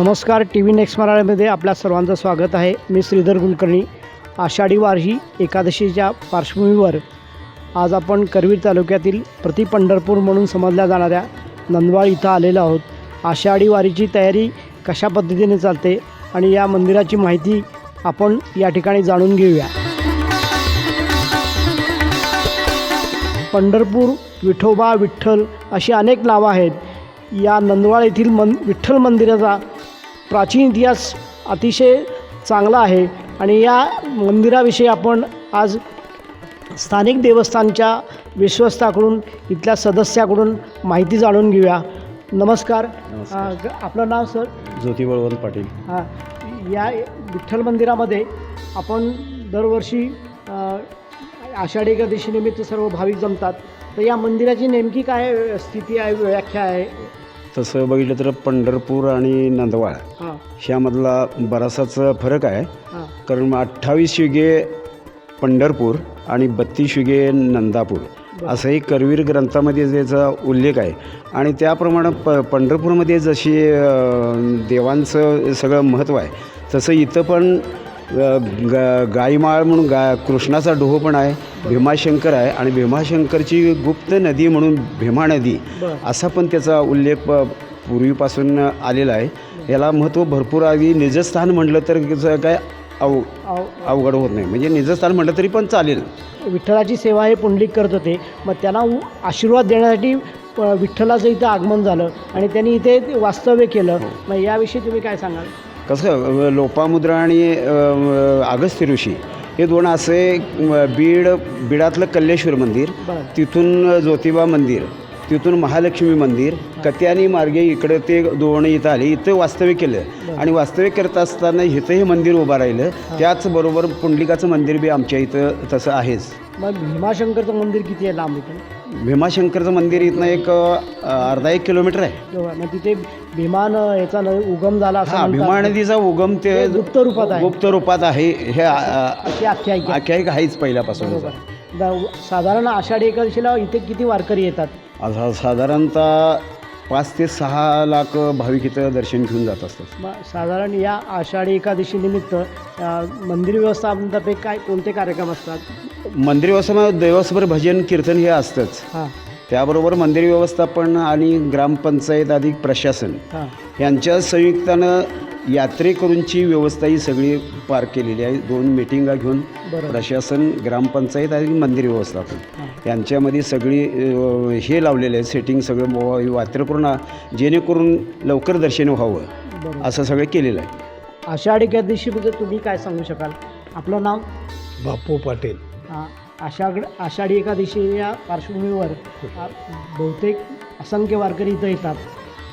नमस्कार T V next मराठीमध्ये आपल्या सर्वांचं स्वागत आहे. मी श्रीधर कुलकर्णी. आषाढी वारही एकादशीच्या पार्श्वभूमीवर आज आपण करवीर तालुक्यातील प्रति पंढरपूर म्हणून समजल्या जाणाऱ्या नंदवाळ इथं आलेलो आहोत. आषाढी वारीची तयारी कशा पद्धतीने चालते आणि या मंदिराची माहिती आपण या ठिकाणी जाणून घेऊया. पंढरपूर विठोबा विठ्ठल अशी अनेक नावं आहेत. या नंदवाळ येथील मन विठ्ठल मंदिराचा प्राचीन इतिहास अतिशय चांगला आहे आणि या मंदिराविषयी आपण आज स्थानिक देवस्थानच्या विश्वस्ताकडून इथल्या सदस्याकडून माहिती जाणून घेऊया. नमस्कार. नमस्कार. ग- आपलं नाव सर? ज्योती बळवंत पाटील. हां. या विठ्ठल मंदिरामध्ये आपण दरवर्षी अ, आषाढी एकादशीनिमित्त सर्व भाविक जमतात. तर या मंदिराची नेमकी काय स्थिती आहे व्याख्या आहे? तसं बघितलं तर पंढरपूर आणि नंदवाळ ह्यामधला बराचसाच फरक आहे. कारण अठ्ठावीस युगे पंढरपूर आणि बत्तीस युगे नंदापूर असंही करवीर ग्रंथामध्ये त्याचा उल्लेख आहे. आणि त्याप्रमाणे प पंढरपूरमध्ये जशी देवांचं सगळं महत्त्व आहे तसं इथं पण ग गाईमाळ म्हणून गा कृष्णाचा डोह पण आहे भीमाशंकर आहे आणि भीमाशंकरची गुप्त नदी म्हणून भीमा नदी असा पण त्याचा उल्लेख पूर्वीपासून आलेला आहे. याला महत्त्व भरपूर आधी निजस्थान म्हटलं तर काय अव अवघड होत नाही. म्हणजे निजस्थान म्हटलं तरी पण चालेल. विठ्ठलाची सेवा हे पुंडलिक करत होते. मग त्यांना आशीर्वाद देण्यासाठी विठ्ठलाचं इथं आगमन झालं आणि त्यांनी इथे वास्तव्य केलं. मग याविषयी तुम्ही काय सांगाल? कसं लोपामुद्रा आणि अगस्त्य ऋषी हे दोन असे बीड बीडातलं कल्लेश्वर मंदिर तिथून ज्योतिबा मंदिर तिथून महालक्ष्मी मंदिर कत्यानी मार्गे इकडे ते दोन इथं आले. इथं वास्तव्य केलं. आणि वास्तव्य करत असताना इथं हे मंदिर उभं राहिलं. त्याचबरोबर पुंडलिकाचं मंदिर बी आमच्या इथं तसं आहेच. मग भीमाशंकरचं मंदिर किती आहे लांब इथून भीमाशंकरचं मंदिर इथनं एक अर्धा एक किलोमीटर आहे. जवळ. मग तिथे भीमान याचा उगम झाला असं हा. भीमा नदीचा उगम ते गुप्त रूपात आहे. गुप्त रूपात आहे. हे आख्यायिका. आख्यायिका आहेच पहिल्यापासून साधारण आषाढी एकादशीला इथे किती वारकरी येतात? आता साधारणतः पाच ते सहा लाख भाविक इथं दर्शन घेऊन जात असतात. मग साधारण या आषाढी एकादशी निमित्त अ, मंदिर व्यवस्थापनातर्फे काय कोणते कार्यक्रम असतात? मंदिर व्यवस्थापन देवस्वर भजन कीर्तन हे असतंच. हां. त्याबरोबर मंदिर व्यवस्थापन आणि ग्रामपंचायत अधिक प्रशासन हां. यांच्या संयुक्तानं यात्रेकरूंची व्यवस्था ही सगळी पार केलेली आहे. दोन मिटिंगा घेऊन प्रशासन ग्रामपंचायत आणि मंदिर व्यवस्थापन हां. यांच्यामध्ये सगळी हे लावलेलं आहे. सेटिंग सगळं यात्रेकरूंना जेणेकरून लवकर दर्शन व्हावं असं सगळं केलेलं आहे. आषाढी एकादशीबद्दल तुम्ही काय सांगू शकाल? आपलं नाव? बापू पाटील. अ, आषाढ आषाढी एकादशी या पार्श्वभूमीवर बहुतेक असंख्य वारकरी इथं येतात.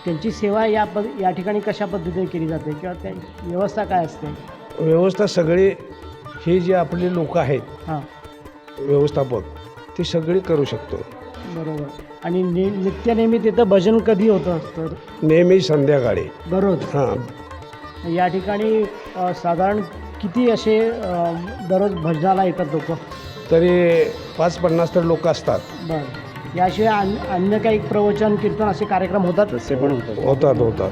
त्यांची सेवा या पद या ठिकाणी कशा पद्धतीने केली जाते किंवा त्या व्यवस्था काय असते? व्यवस्था सगळी ही जी आपली लोक आहेत हां. व्यवस्थापक ती सगळी करू शकतो. बरोबर. आणि नि नित्यनेमी तिथं भजन कधी होतं तर नेहमी संध्याकाळी. दररोज? हां. या ठिकाणी अ, साधारण किती असे अ, दररोज भजनाला येतात लोक? तरी पाच पन्नास तर लोक असतात. बरं. याशिवाय अन अन्य काही प्रवचन कीर्तन असे कार्यक्रम होतात? तसे पण होतं होतात होतात.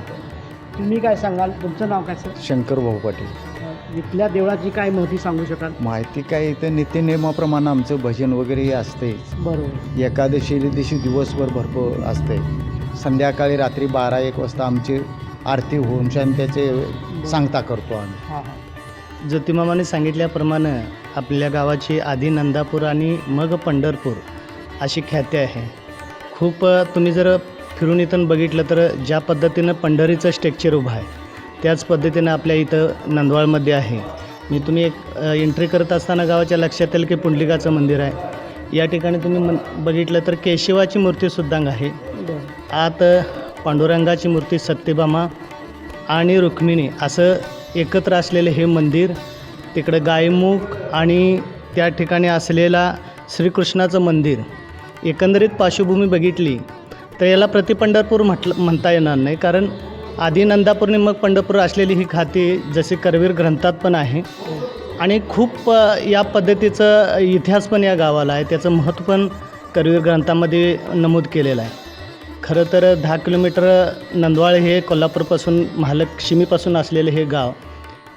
तुम्ही काय सांगाल? तुमचं नाव काय सर? शंकर भाऊ पाटील. इथल्या देवळाची काय माहिती सांगू शकाल? माहिती काय इथं नित्यनियमाप्रमाणे आमचं भजन वगैरे हे असते बरोबर. एकादशी दिवशी दिवसभर भरपूर असते संध्याकाळी रात्री बारा एक वाजता आमची आरती होऊन शान त्याचे सांगता करतो आम्ही. हां हां. ज्योतिमामाने सांगितल्याप्रमाणे आपल्या गावाची आधी नंदापूर आणि मग पंढरपूर अशी ख्याती आहे. खूप तुम्ही जर फिरून इथून बघितलं तर ज्या पद्धतीनं पंढरीचं स्ट्रक्चर उभं आहे त्याच पद्धतीनं आपल्या इथं नंदवाळमध्ये आहे. मी तुम्ही एक एंट्री करत असताना गावाच्या लक्षात येईल की पुंडलिकाचं मंदिर आहे. या ठिकाणी तुम्ही मन बघितलं तर केशवाची मूर्तीसुद्धा आहे. बरं. आत पांडुरंगाची मूर्ती सत्यभामा आणि रुक्मिणी असं एकत्र असलेले हे मंदिर तिकडं गायमुख आणि त्या ठिकाणी असलेला श्रीकृष्णाचं मंदिर एकंदरीत पार्श्वभूमी बघितली तर याला प्रतिपंढरपूर म्हटलं म्हणता येणार नाही. कारण आधी नंदापूरने मग पंढरपूर असलेली ही खाती जसे करवीर ग्रंथात पण आहे. आणि खूप या पद्धतीचं इतिहास पण या गावाला आहे. त्याचं महत्त्व पण करवीर ग्रंथामध्ये नमूद केलेलं आहे. खरं तर दहा किलोमीटर नंदवाळ हे कोल्हापूरपासून महालक्ष्मीपासून असलेले हे गाव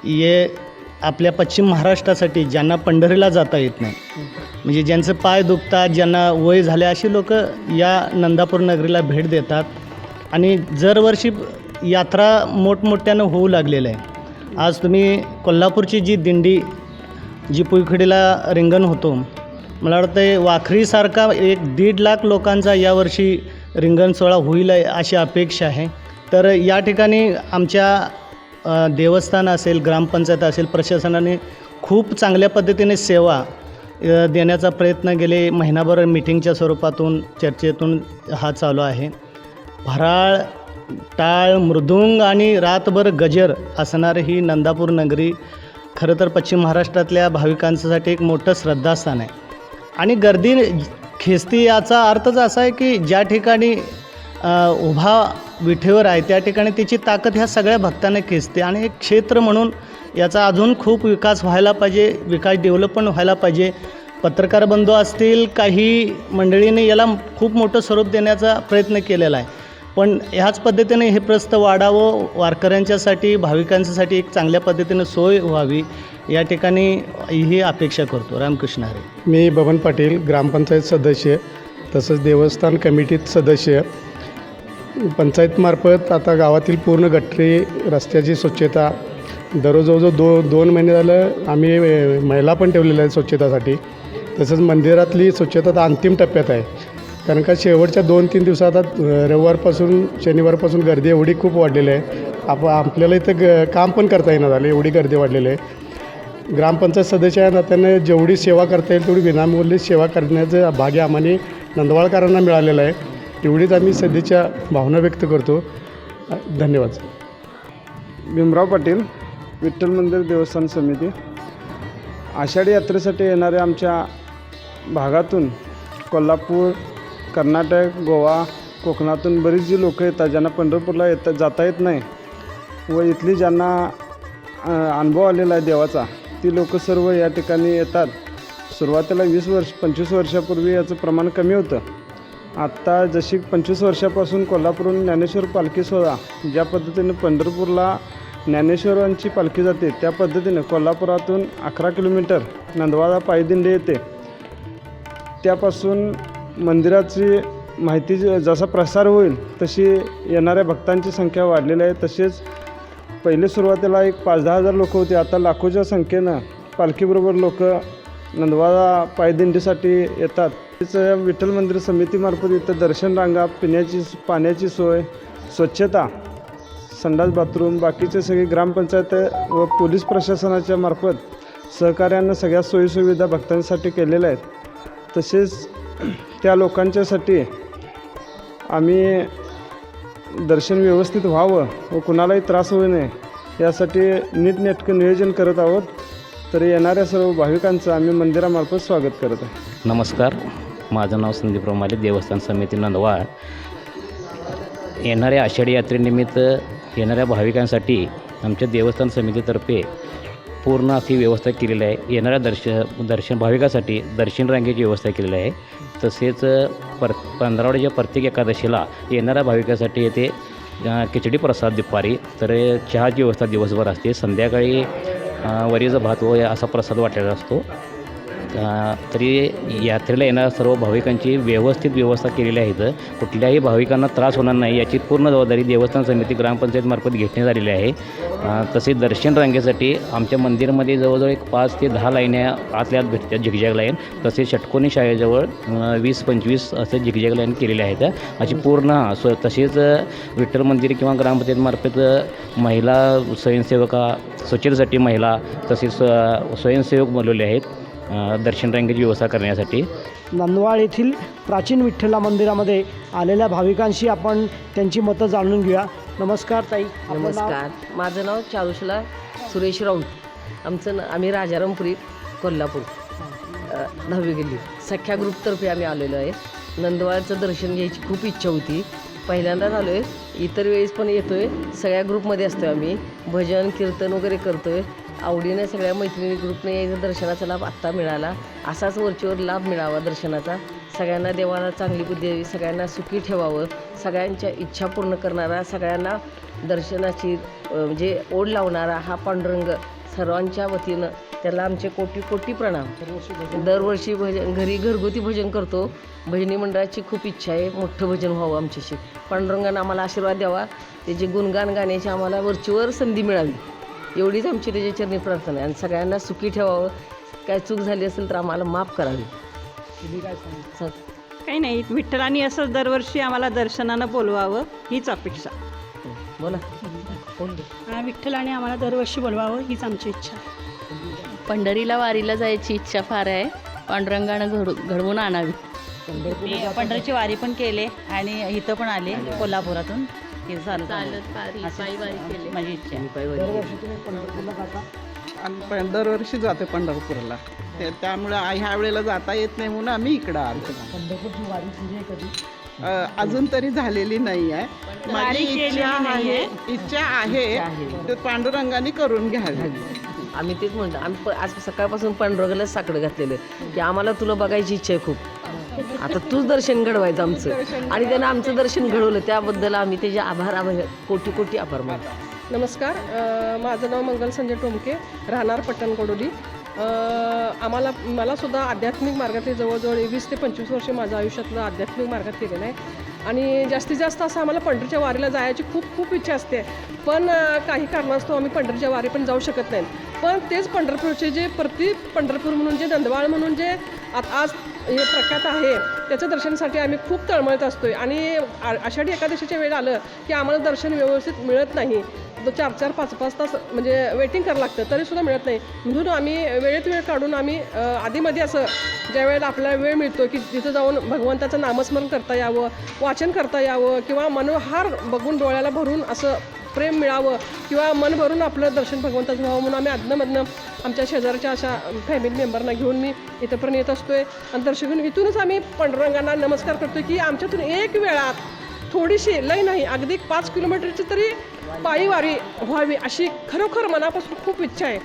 हे आपल्या पश्चिम महाराष्ट्रासाठी ज्यांना पंढरीला जाता येत नाही म्हणजे ज्यांचं पाय दुखतात ज्यांना वय झाले अशी लोक या नंदापूर नगरीला भेट देतात. आणि दरवर्षी यात्रा मोठमोठ्यानं होऊ लागलेलं आहे. आज तुम्ही कोल्हापूरची जी दिंडी जी पुईखडीला रिंगण होतो मला वाटतं वाखरीसारखा एक दीड लाख लोकांचा यावर्षी रिंगण सोहळा होईल अशी अपेक्षा आहे. तर या ठिकाणी आमच्या देवस्थान असेल ग्रामपंचायत असेल प्रशासनाने खूप चांगल्या पद्धतीने सेवा देण्याचा प्रयत्न गेले महिनाभर मिटिंगच्या स्वरूपातून चर्चेतून हा चालू आहे. फराळ टाळ मृदुंग आणि रातभर गजर असणारी ही नंदापूर नगरी खरं तर पश्चिम महाराष्ट्रातल्या भाविकांसाठी एक मोठं श्रद्धास्थान आहे. आणि गर्दी खेचती याचा अर्थच असा आहे की ज्या ठिकाणी उभा विठेवर आहे त्या ठिकाणी तिची ताकद ह्या सगळ्या भक्तांना खेचते. आणि एक क्षेत्र म्हणून याचा अजून खूप विकास व्हायला पाहिजे विकास डेव्हलपमेंट व्हायला पाहिजे. पत्रकार बंधू असतील काही मंडळींनी याला खूप मोठं स्वरूप देण्याचा प्रयत्न केलेला आहे. पण ह्याच पद्धतीने हे प्रस्त वाढावं वारकऱ्यांच्यासाठी भाविकांच्यासाठी एक चांगल्या पद्धतीने सोय व्हावी या ठिकाणी ही अपेक्षा करतो. रामकृष्ण हरे. मी बबन पाटील ग्रामपंचायत सदस्य तसंच देवस्थान कमिटीत सदस्य. पंचायतमार्फत आता गावातील पूर्ण गटरी रस्त्याची स्वच्छता. दररोजवळ दो दोन महिने झालं आम्ही महिला पण ठेवलेल्या आहेत स्वच्छतासाठी. तसंच मंदिरातली स्वच्छता अंतिम टप्प्यात आहे. कारण का शेवटच्या दोन तीन दिवसात आता रविवारपासून शनिवारपासून गर्दी एवढी खूप वाढलेली आहे. आप आपल्याला इथं ग काम पण करता येणार झालं एवढी गर्दी वाढलेली आहे. ग्रामपंचायत सदस्य या नात्याने जेवढी सेवा करता येईल तेवढी विनामूल्य सेवा करण्याचं भाग्य आम्हाला नंदवाळकरांना मिळालेलं आहे. एवढीच आम्ही सध्याच्या भावना व्यक्त करतो. धन्यवाद. भीमराव पाटील विठ्ठल मंदिर देवस्थान समिती. आषाढी यात्रेसाठी येणाऱ्या आमच्या भागातून कोल्हापूर कर्नाटक गोवा कोकणातून बरीच जी लोकं येतात ज्यांना पंढरपूरला येतात जाता येत नाही. व इथली ज्यांना अनुभव आलेला आहे देवाचा ती लोक सर्व या ठिकाणी येतात. सुरुवातीला वीस वर्ष पंचवीस वर्षापूर्वी याचं प्रमाण कमी होतं. आत्ता जशी पंचवीस वर्षापासून कोल्हापूरहून ज्ञानेश्वर पालखी सोहळा ज्या पद्धतीने पंढरपूरला ज्ञानेश्वरांची पालखी जाते त्या पद्धतीने कोल्हापुरातून अकरा किलोमीटर नंदवाळा पायदिंडे येते. त्यापासून मंदिराची माहिती ज- जसा प्रसार होईल तशी येणाऱ्या भक्तांची संख्या वाढलेली आहे. तसेच पहिले सुरुवातीला एक पाच दहा हजार लोक होते आता लाखोच्या संख्येनं पालखीबरोबर लोक नंदवाडा पायदिंडीसाठी येतात. तिचं विठ्ठल मंदिर समितीमार्फत इथं दर्शन रांगा पिण्याची पाण्याची सोय स्वच्छता संडास बाथरूम बाकीचे सगळे ग्रामपंचायत व पोलीस प्रशासनाच्या मार्फत सहकार्यानं सगळ्या सोयीसुविधा भक्तांसाठी केलेल्या आहेत. तसेच त्या लोकांच्यासाठी आम्ही दर्शन व्यवस्थित व्हावं व कुणालाही त्रास होऊ नये यासाठी नीटनेटकं नियोजन करत आहोत. तर येणाऱ्या सर्व भाविकांचं आम्ही मंदिरामार्फत स्वागत करत आहे. नमस्कार. माझं नाव संदीप रोमाले देवस्थान समिती नंदवाळ येणाऱ्या आषाढी यात्रेनिमित्त येणाऱ्या भाविकांसाठी आमच्या देवस्थान समितीतर्फे पूर्ण अशी व्यवस्था केलेली आहे. येणाऱ्या दर्श दर्शन भाविकासाठी दर्शन रांगेची व्यवस्था केलेली आहे. तसेच पर पंधरावड्याच्या प्रत्येक एकादशीला येणाऱ्या भाविकासाठी येथे खिचडी प्रसाद दुपारी तर चहाची व्यवस्था दिवसभर असते. संध्याकाळी वरीचा भात व असा प्रसाद वाटलेला असतो. तरी यात्रेला येणाऱ्या सर्व भाविकांची व्यवस्थित व्यवस्था केलेली आहे इथं. कुठल्याही भाविकांना त्रास होणार नाही याची पूर्ण जबाबदारी देवस्थान समिती ग्रामपंचायतमार्फत घेण्यात आलेली आहे. तसेच दर्शन रांगेसाठी आमच्या मंदिरामध्ये जवळजवळ एक पाच ते दहा लाईन्या आतल्या आत भेटतात झिगझॅग लाईन. तसेच षटकोनी शाळेजवळ वीस पंचवीस असे झिगझॅग लाईन केलेले आहेत. अशी पूर्ण स्व तसेच विठ्ठल मंदिर किंवा ग्रामपंचायतमार्फत महिला स्वयंसेवका स्वच्छतेसाठी महिला तसेच स्वयंसेवक बोलवले आहेत. दर्शन रांगेची व्यवस्था करण्यासाठी. नंदवाळ येथील प्राचीन विठ्ठला मंदिरामध्ये आलेल्या भाविकांशी आपण त्यांची मतं जाणून घेऊया. नमस्कार ताई. आपलं नाव? नमस्कार. माझं नाव चारुशला सुरेश राऊत. आमचं न आम्ही राजारामपुरी कोल्हापूर. अ, दहावी गल्ली सख्या ग्रुपतर्फे आम्ही आलेलो आहे. नंदवाळचं दर्शन घ्यायची खूप इच्छा होती. पहिल्यांदाच आलो आहे इतर वेळेस पण येतो आहे सगळ्या ग्रुपमध्ये असतो आम्ही. भजन कीर्तन वगैरे करतो आहे आवडीने सगळ्या मैत्रिणी ग्रुपने दर्शनाचा लाभ आत्ता मिळाला. असाच वरचीवर लाभ मिळावा दर्शनाचा. सगळ्यांना देवाला चांगली बुद्धी द्यावी सगळ्यांना सुखी ठेवावं सगळ्यांच्या इच्छा पूर्ण करणारा सगळ्यांना दर्शनाची म्हणजे ओढ लावणारा हा पांडुरंग सर्वांच्या वतीनं त्याला आमचे कोटी कोटी प्रणाम. दरवर्षी भजन घरी घरगुती भजन करतो. भजनी मंडळाची खूप इच्छा आहे मोठं भजन व्हावं आमच्याशी. पांडुरंगानं आम्हाला आशीर्वाद द्यावा. त्याचे गुणगान गाण्याची आम्हाला वरचीवर संधी मिळावी. एवढीच आमची त्याच्या चरणी प्रार्थना आहे. आणि सगळ्यांना सुखी ठेवावं. काय चूक झाली असेल तर आम्हाला माफ करावी. काही नाही विठ्ठलानी असं दरवर्षी आम्हाला दर्शनानं बोलवावं हीच अपेक्षा. बोला. हा विठ्ठलाने आम्हाला दरवर्षी बोलवावं हीच आमची इच्छा पंढरीला वारीला जायची इच्छा फार आहे. पांडुरंगानं घड घडवून आणावी. मी पंढरीची वारी पण केले आणि इथं पण आले. कोल्हापुरातून. हे झालं चालत वारी पायी वारी केली. माझी इच्छा आहे. दरवर्षी जाते? पंढरपूरला. ते त्यामुळे आ- ह्या वेळेला जाता येत नाही म्हणून आम्ही इकडं आलो अ, अजून तरी झालेली नाही आहे. माझी इच्छा आहे इच्छा आहे ते पांडुरंगाने करून घ्यावी. आम्ही तेच म्हणतो आम्ही प- आज सकाळपासून पांडुरंगालाच साकडं घातलेलं आहे. की आम्हाला तुला बघायची इच्छा आहे खूप. आता तूच दर्शन घडवायचं आमचं. आणि त्यानं आमचं दर्शन घडवलं त्याबद्दल आम्ही त्याचे आभार आभार कोटी कोटी आभार मानतो. नमस्कार. माझं नाव मंगल संजय टोमके राहणार पट्टणकोडोली आम्हाला मला सुद्धा आध्यात्मिक मार्गातले जवळजवळ वीस ते पंचवीस वर्ष माझं आयुष्यातलं आध्यात्मिक मार्गात केलेलं आहे. आणि जास्तीत जास्त असं आम्हाला पंढरीच्या वारीला जायची खूप खूप इच्छा असते. पण काही कारणास्तव आम्ही पंढरीच्या वारी पण जाऊ शकत नाही. पण तेच पंढरपूरचे जे प्रति पंढरपूर म्हणून जे नंदवाळ म्हणून जे आत- आज हे प्रख्यात आहे त्याच्या दर्शनासाठी आम्ही खूप तळमळत असतो आहे आणि आ- आषाढी एकादशीच्या वेळ आलं की आम्हाला दर्शन व्यवस्थित मिळत नाही. चार चार पाच पाच तास म्हणजे वेटिंग करावं लागतं तरीसुद्धा मिळत नाही. म्हणून आम्ही वेळेत वेळ काढून आम्ही आधीमध्ये असं ज्या वेळेला आपल्याला वेळ मिळतो की तिथं जाऊन भगवंताचं नामस्मरण करता यावं वाचन करता यावं किंवा मनोहार बघून डोळ्याला भरून असं प्रेम मिळावं किंवा मन भरून आपलं दर्शन भगवंताचं व्हावं म्हणून आम्ही आधनंमधनं आमच्या शेजारच्या अशा फॅमिली मेंबरना घेऊन मी इथंपर्यंत येत असतोय. आणि दर्शन घेऊन इथूनच आम्ही पांडुरंगांना नमस्कार करतो की आमच्यातून एक वेळात थोडीशी लय नाही अगदी पाच किलोमीटरची तरी पायी वारी व्हावी अशी खरोखर मनापासून खूप इच्छा आहे.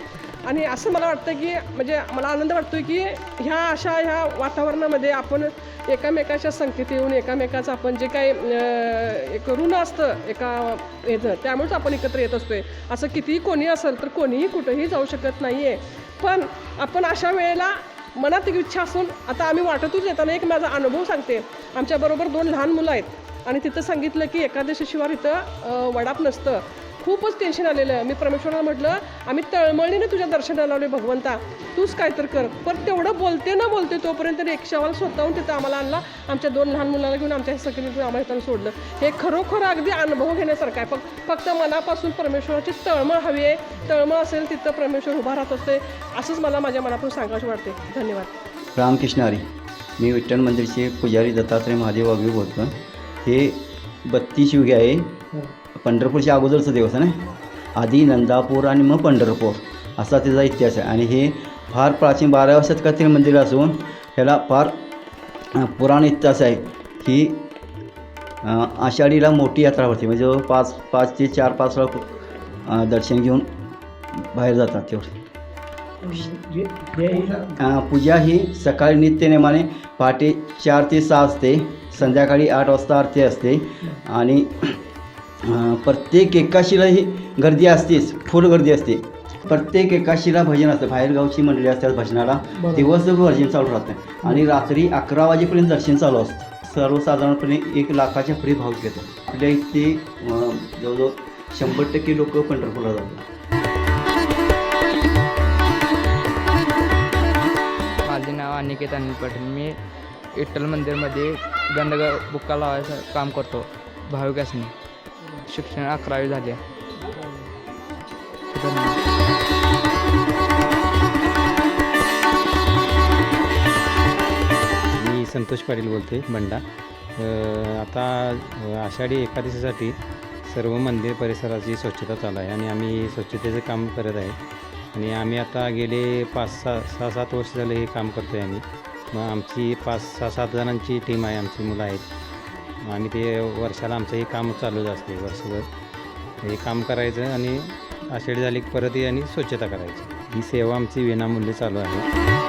आणि असं मला वाटतं की म्हणजे मला आनंद वाटतो की ह्या अशा ह्या वातावरणामध्ये आपण एकामेकाच्या संकेत येऊन एकामेकाचं आपण जे काही एक ऋण असतं एका याचं त्यामुळेच आपण एकत्र येत असतो आहे असं कितीही कोणी असेल तर कोणीही कुठंही जाऊ शकत नाही आहे पण आपण अशा वेळेला मनात एक इच्छा असून आता आम्ही वाटतच येताना एक माझा अनुभव सांगते. आमच्याबरोबर दोन लहान मुलं आहेत. आणि तिथं सांगितलं की एकादशीशिवाय इथं वडाप नसतं. खूपच टेन्शन आलेलं मी परमेश्वराला म्हटलं आम्ही तळमळीने तुझ्या दर्शनाला लावले भगवंता. तूच काय तर कर. पण तेवढं बोलते ना बोलते तोपर्यंत रिक्षावाला स्वतःहून तिथं आम्हाला आणला. आमच्या दोन लहान मुलाला घेऊन आमच्या सगळी आम्हाला इथं सोडलं. हे खरोखर अगदी अनुभव घेण्यासारखं आहे. फक्त फक्त मनापासून परमेश्वराची तळमळ हवी आहे. तळमळ असेल तिथं परमेश्वर उभा राहत असते असंच मला माझ्या मनापासून सांगायचं वाटते धन्यवाद. रामकृष्ण हरी. मी विठ्ठल मंदिरचे पुजारी दत्तात्रय महादेव वाघवी बोलतो हे बत्तीस युगे आहे. पंढरपूरच्या अगोदरचं देवस्थान आहे आधी नंदापूर आणि मग पंढरपूर असा त्याचा इतिहास आहे. आणि हे फार प्राचीन बाराव्या शतकातील मंदिर असून ह्याला फार पुराण इतिहास आहे. ही आषाढीला मोठी यात्रा भरते म्हणजे पाच पाच ते चार पाच वेळा दर्शन घेऊन बाहेर जातात तेवढे. पूजा ही सकाळी नित्यनेमाने पहाटे चार ते सहा असते. संध्याकाळी आठ वाजता आरती असते. आणि प्रत्येक एकाशीला ही गर्दी असतेच फुल गर्दी असते. प्रत्येक एकाशीला भजन असतं. बाहेरगावची मंडळी असतात भजनाला. दिवसभर भजन चालू राहतं. आणि रात्री अकरा वाजेपर्यंत दर्शन चालू असतं. सर्वसाधारणपणे एक लाखाच्या पुढे भाव घेतात आपल्या इथे जवळजवळ शंभर टक्के लोक पंढरपूरला जातात. माझे नाव अनिकेत अनिल पाटील. मी विठ्ठल मंदिरमध्ये गंध बुक्का लावायचं काम करतो. भाविकासनी. शिक्षण अकरावी झाले मी संतोष पाटील बोलते बंडा. आता आषाढी एकादशीसाठी सर्व मंदिर परिसराची स्वच्छता चालू आहे आणि आम्ही स्वच्छतेचं काम करत आहे. आणि आम्ही आता गेले पाच सहा सहा सात वर्ष झाले हे काम करतो आहे आम्ही. मग आमची पाच सहा सात जणांची टीम आहे आमची मुलं आहेत. मग आम्ही ते वर्षाला आमचं हे काम चालूच असते वर्षभर. हे काम करायचं आणि आषाढी झाली की परत आणि स्वच्छता करायची. ही सेवा आमची विनामूल्य चालू आहे.